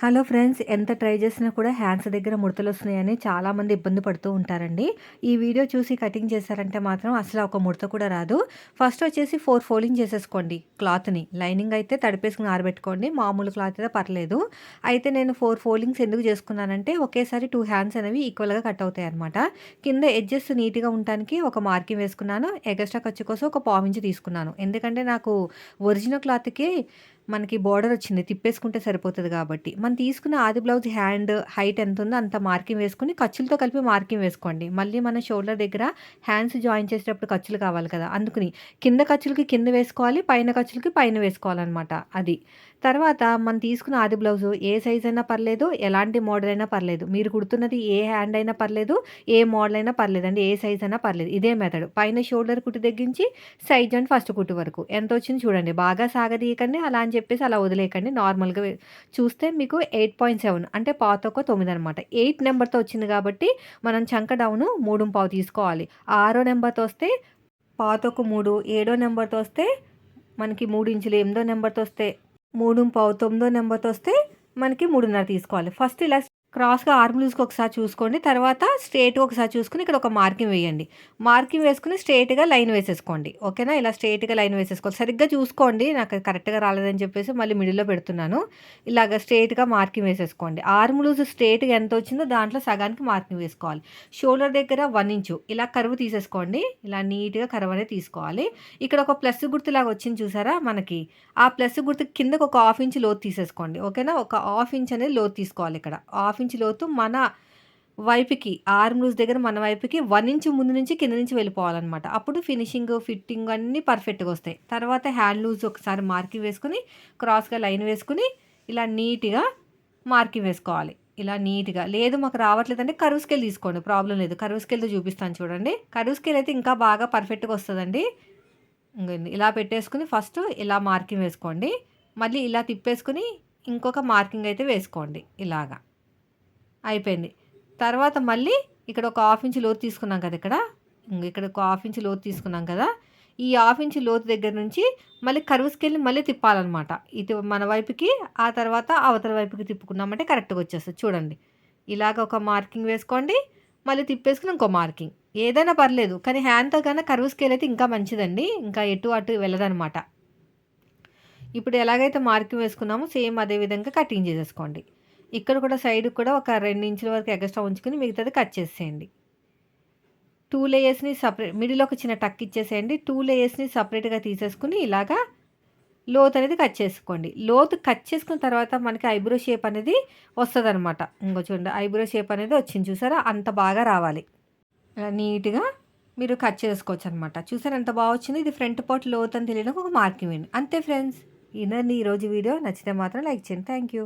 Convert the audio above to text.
Hello friends ఎంత try చేసినా కూడా హ్యాండ్స్ దగ్గర ముడతలు వస్తున్నాయని చాలామంది ఇబ్బంది పడుతూ ఉంటారండి. ఈ వీడియో చూసి కటింగ్ చేశారంటే మాత్రం అసలు ఒక ముడత కూడా రాదు. ఫస్ట్ వచ్చేసి ఫోర్ ఫోల్డింగ్ చేసేసుకోండి క్లాత్ని. లైనింగ్ అయితే తడిపేసుకుని ఆరబెట్టుకోండి. మామూలు క్లాత్ అయితే పర్లేదు. అయితే నేను ఫోర్ ఫోల్డింగ్స్ ఎందుకు చేసుకున్నానంటే ఒకేసారి టూ హ్యాండ్స్ అనేవి ఈక్వల్గా కట్ అవుతాయి అనమాట కింద ఎడ్జెస్ నీట్గా ఉండటానికి ఒక మార్కింగ్ వేసుకున్నాను. ఎగస్ట్రా ఖర్చు కోసం ఒక పావించి తీసుకున్నాను. ఎందుకంటే నాకు ఒరిజినల్ క్లాత్కి మనకి బార్డర్ వచ్చింది తిప్పేసుకుంటే సరిపోతుంది కాబట్టి. మనం తీసుకున్న ఆది బ్లౌజ్ హ్యాండ్ హైట్ ఎంత ఉందో అంత మార్కింగ్ వేసుకుని ఖర్చులతో కలిపి మార్కింగ్ వేసుకోండి. మళ్ళీ మన షోల్డర్ దగ్గర హ్యాండ్స్ జాయిన్ చేసేటప్పుడు ఖర్చులు కావాలి కదా. అందుకని కింద ఖర్చులకి కింద వేసుకోవాలి పైన ఖర్చులకి పైన వేసుకోవాలన్నమాట అది. తర్వాత మనం తీసుకున్న ఆది బ్లౌజ్ ఏ సైజ్ అయినా పర్లేదు ఎలాంటి మోడల్ అయినా పర్లేదు. మీరు కుడుతున్నది ఏ హ్యాండ్ అయినా పర్లేదు ఏ మోడల్ అయినా పర్లేదు అండి ఏ సైజ్ అయినా పర్లేదు. ఇదే మెథడ్ పైన షోల్డర్ కుట్టు తగ్గించి సైజ్ అండ్ ఫస్ట్ కుట్టు వరకు. ఎంత వచ్చింది చూడండి. బాగా సాగదీయకండి అలా అని చెప్పేసి అలా వదిలేయకండి. నార్మల్గా చూస్తే మీకు ఎయిట్ పాయింట్ సెవెన్ అంటే పాత ఒక తొమ్మిది అనమాట ఎయిట్ నెంబర్తో వచ్చింది కాబట్టి మనం చంక డౌన్ మూడు పావు తీసుకోవాలి. ఆరో నెంబర్తో వస్తే పాతొక మూడు ఏడో నెంబర్తో వస్తే మనకి మూడు ఇంచులు ఎనిమిదో నెంబర్తో వస్తే మూడు పావు తొమ్మిదో నెంబర్తో వస్తే మనకి మూడున్నర తీసుకోవాలి. ఫస్ట్ ఇలా క్రాస్గా ఆర్మ్ లూజ్కి ఒకసారి చూసుకోండి. తర్వాత స్ట్రేట్గా ఒకసారి చూసుకుని ఇక్కడ ఒక మార్కింగ్ వేయండి. మార్కింగ్ వేసుకుని స్ట్రేట్గా లైన్ వేసేసుకోండి. ఓకేనా? ఇలా స్ట్రేట్గా లైన్ వేసేసుకోవాలి. సరిగ్గా చూసుకోండి. నాకు కరెక్ట్గా రాలేదని చెప్పేసి మళ్ళీ మిడిల్లో పెడుతున్నాను. ఇలాగ స్ట్రేట్గా మార్కింగ్ వేసేసుకోండి. ఆర్మ్ లూజ్ స్ట్రేట్గా ఎంత వచ్చిందో దాంట్లో సగానికి మార్కింగ్ వేసుకోవాలి. షోల్డర్ దగ్గర వన్ ఇంచు. ఇలా కరువు తీసేసుకోండి. ఇలా నీట్గా కరువు అనేది తీసుకోవాలి. ఇక్కడ ఒక ప్లస్ గుర్తులాగా వచ్చింది చూసారా మనకి? ఆ ప్లస్ గుర్తు కిందకు ఒక హాఫ్ ఇంచ్ లోతు తీసేసుకోండి. ఓకేనా? ఒక హాఫ్ ఇంచ్ అనేది లోతు తీసుకోవాలి ఇక్కడ. హాఫ్ హాఫ్ ఇంచ్ లోతు మన వైపుకి ఆర్మ్ లూజ్ దగ్గర మన వైపుకి వన్ ఇంచ్ ముందు నుంచి కింద నుంచి వెళ్ళిపోవాలన్నమాట. అప్పుడు ఫినిషింగ్ ఫిట్టింగ్ అన్నీ పర్ఫెక్ట్గా వస్తాయి. తర్వాత హ్యాండ్ లూజ్ ఒకసారి మార్కింగ్ వేసుకుని క్రాస్గా లైన్ వేసుకుని ఇలా నీట్గా మార్కింగ్ వేసుకోవాలి. ఇలా నీట్గా. లేదు మాకు రావట్లేదంటే కరువు స్కేల్ తీసుకోండి. ప్రాబ్లం లేదు. కరువు స్కేల్తో చూపిస్తాను చూడండి. కరువు స్కేల్ అయితే ఇంకా బాగా పర్ఫెక్ట్గా వస్తుందండి. ఇలా పెట్టేసుకుని ఫస్ట్ ఇలా మార్కింగ్ వేసుకోండి. మళ్ళీ ఇలా తిప్పేసుకుని ఇంకొక మార్కింగ్ అయితే వేసుకోండి. ఇలాగా. అయిపోయింది. తర్వాత మళ్ళీ ఇక్కడ ఒక హాఫ్ ఇంచ్ లోతు తీసుకున్నాం కదా ఇక్కడ. ఇక్కడ ఒక హాఫ్ ఇంచ్ లోతు తీసుకున్నాం కదా. ఈ హాఫ్ ఇంచ్ లోతు దగ్గర నుంచి మళ్ళీ కరువు స్కేల్ని మళ్ళీ తిప్పాలన్నమాట. ఇటు మన వైపుకి ఆ తర్వాత అవతల వైపుకి తిప్పుకున్నామంటే కరెక్ట్గా వచ్చేస్తుంది. చూడండి. ఇలాగ ఒక మార్కింగ్ వేసుకోండి. మళ్ళీ తిప్పేసుకుని ఇంకో మార్కింగ్. ఏదైనా పర్లేదు కానీ హ్యాండ్తో కన్నా కరువు స్కేల్ అయితే ఇంకా మంచిదండి. ఇంకా ఎటు అటు వెళ్ళదనమాట ఇప్పుడు ఎలాగైతే మార్కింగ్ వేసుకున్నామో సేమ్ అదే విధంగా కటింగ్ చేసేసుకోండి. ఇక్కడ కూడా సైడ్ కూడా ఒక రెండు ఇంచుల వరకు ఎగస్ట్రా ఉంచుకొని మిగతాది కట్ చేసేయండి. టూ లేయర్స్ని సపరేట్ మిడిల్ ఒక చిన్న టక్ ఇచ్చేసేయండి. టూ లేయర్స్ని సపరేట్గా తీసేసుకుని ఇలాగా లోత్ అనేది కట్ చేసుకోండి. లోతు కట్ చేసుకున్న తర్వాత మనకి ఐబ్రో షేప్ అనేది వస్తుంది అనమాట ఇంకో చూడండి ఐబ్రో షేప్ అనేది వచ్చింది చూసారా? అంత బాగా రావాలి. నీట్గా మీరు కట్ చేసుకోవచ్చు అనమాట చూసారా ఎంత బాగా వచ్చింది? ఇది ఫ్రంట్ పార్ట్ లోత్ అని తెలియడానికి ఒక మార్కింగ్ అంతే ఫ్రెండ్స్ ఇదండి ఈరోజు వీడియో నచ్చితే మాత్రం లైక్ చేయండి. Thank you